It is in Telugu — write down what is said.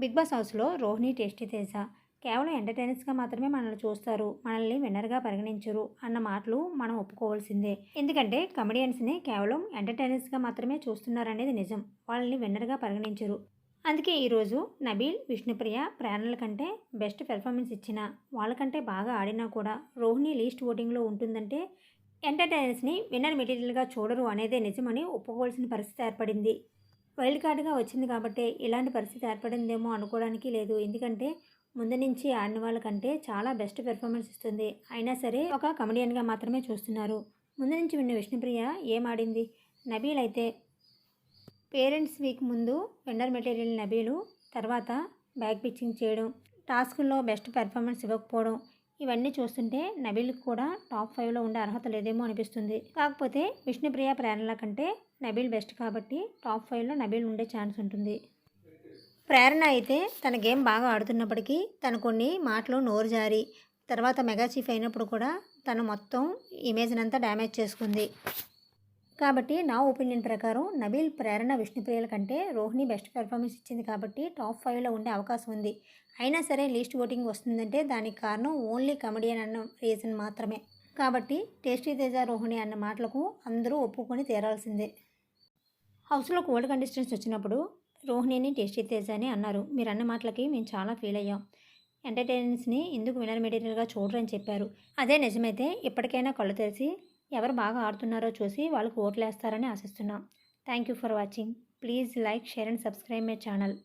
బిగ్ బాస్ హౌస్లో రోహిణి టేస్టీ తేజ. కేవలం ఎంటర్టైనర్స్గా మాత్రమే మనల్ని చూస్తారు. మనల్ని విన్నర్గా పరిగణించరు అన్న మాటలు మనం ఒప్పుకోవాల్సిందే. ఎందుకంటే కమెడియన్స్ని కేవలం ఎంటర్టైనర్స్గా మాత్రమే చూస్తున్నారనేది నిజం. వాళ్ళని విన్నర్గా పరిగణించరు. అందుకే ఈరోజు నబీల్ విష్ణుప్రియ ప్రేరణల కంటే బెస్ట్ పెర్ఫార్మెన్స్ ఇచ్చిన వాళ్ళకంటే బాగా ఆడినా కూడా రోహిణి లీస్ట్ ఓటింగ్లో ఉంటుందంటే ఎంటర్టైనర్స్ని విన్నర్ మెటీరియల్గా చూడరు అనేదే నిజమని ఒప్పుకోవాల్సిన పరిస్థితి ఏర్పడింది. వైల్డ్ కార్డుగా వచ్చింది కాబట్టి ఇలాంటి పరిస్థితి ఏర్పడిందేమో అనుకోవడానికి లేదు. ఎందుకంటే ముందు నుంచి ఆడిన వాళ్ళకంటే చాలా బెస్ట్ పెర్ఫార్మెన్స్ ఇస్తుంది. అయినా సరే ఒక కమెడియన్గా మాత్రమే చూస్తున్నారు. ముందు నుంచి విన్న విష్ణుప్రియ ఏం ఆడింది? నబీల్ అయితే పేరెంట్స్ వీక్ ముందు వెండర్ మెటీరియల్ నబీలు తర్వాత బ్యాక్ పిచ్చింగ్ చేయడం టాస్కుల్లో బెస్ట్ పెర్ఫార్మెన్స్ ఇవ్వకపోవడం ఇవన్నీ చూస్తుంటే నబీల్కి కూడా టాప్ ఫైవ్లో ఉండే అర్హత లేదేమో అనిపిస్తుంది. కాకపోతే విష్ణుప్రియ ప్రేరణల కంటే నబీల్ బెస్ట్ కాబట్టి టాప్ ఫైవ్లో నబీల్ ఉండే ఛాన్స్ ఉంటుంది. ప్రేరణ అయితే తన గేమ్ బాగా ఆడుతున్నప్పటికీ తను కొన్ని మాటలు నోరు జారి తర్వాత మెగా చీఫ్ అయినప్పుడు కూడా తను మొత్తం ఇమేజ్నంతా డ్యామేజ్ చేసుకుంది. కాబట్టి నా ఒపీనియన్ ప్రకారం నబీల్ ప్రేరణ విష్ణుప్రియల కంటే రోహిణి బెస్ట్ పెర్ఫార్మెన్స్ ఇచ్చింది కాబట్టి టాప్ ఫైవ్లో ఉండే అవకాశం ఉంది. అయినా సరే లీస్ట్ ఓటింగ్ వస్తుందంటే దానికి కారణం ఓన్లీ కమెడియన్ అన్న రీజన్ మాత్రమే. కాబట్టి టేస్టీ తేజ రోహిణి అన్న మాటలకు అందరూ ఒప్పుకొని తీరాల్సిందే. హౌస్లో కోల్డ్ కండిషన్స్ వచ్చినప్పుడు రోహిణిని టేస్టీ తేజ అని అన్నారు. మీరు అన్న మాటలకి మేము చాలా ఫీల్ అయ్యాం. ఎంటర్టైనర్స్ని ఎందుకు వినర్ మెటీరియల్గా చూడరని చెప్పారు. అదే నిజమైతే ఇప్పటికైనా కళ్ళు తెరిచి ఎవరు బాగా ఆడుతున్నారో చూసి వాళ్ళకు ఓట్లేస్తారని ఆశిస్తున్నాం. Thank you for watching. Please like share and subscribe my channel.